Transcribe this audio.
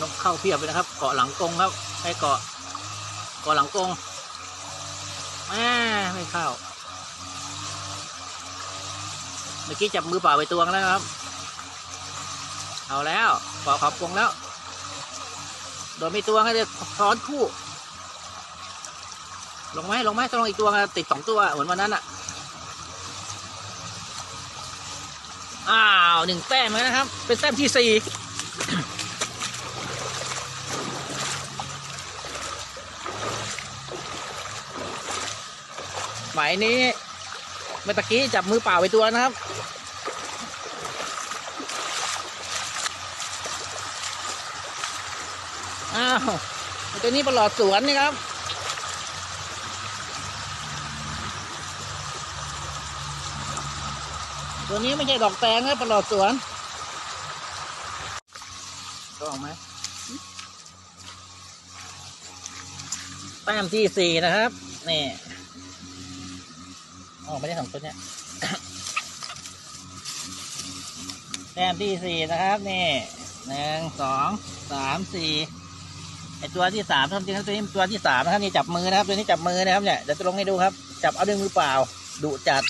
นกเข้าเพียบเลยนะครับ เกาะหลังกงครับไอ้เกาะเกาะหลังกงแม่ไม่เข้า เมื่อกี้จับมือเปล่าไปตวงแล้วครับ เอาแล้วเกาะขอบกงแล้ว โดนไม่ตวงก็จะซ้อนคู่ ลงไหมลงไหมต้องลงอีกตัวติดสองตัวเหมือนวันนั้นอะอ้าวหนึ่งแต้มแล้วนะครับ เป็นแต้มที่สี่ หมายนี้ เมื่อตะกี้จับมือเปล่าไปตัวนะครับ อ้าวตัวนี้ปลอดสวนนี่ครับตัวนี้ไม่ใช่ดอกแตงนะปลอดสวนก็ออกไหมแต้มที่สี่นะครับ นี่ ออกไม่ได้สองตัวเนี่ยแต้มที่สี่นะครับนี่หนึ่งสองสามสี่ไอตัวที่สามครับจริงๆตัวนี้ตัวที่สามนะครับนี่จับมือนะครับตัวนี้จับมือนะครับเนี่ยเดี๋ยวจะลงให้ดูครับ จับเอาด้วยมือเปล่าดุจัด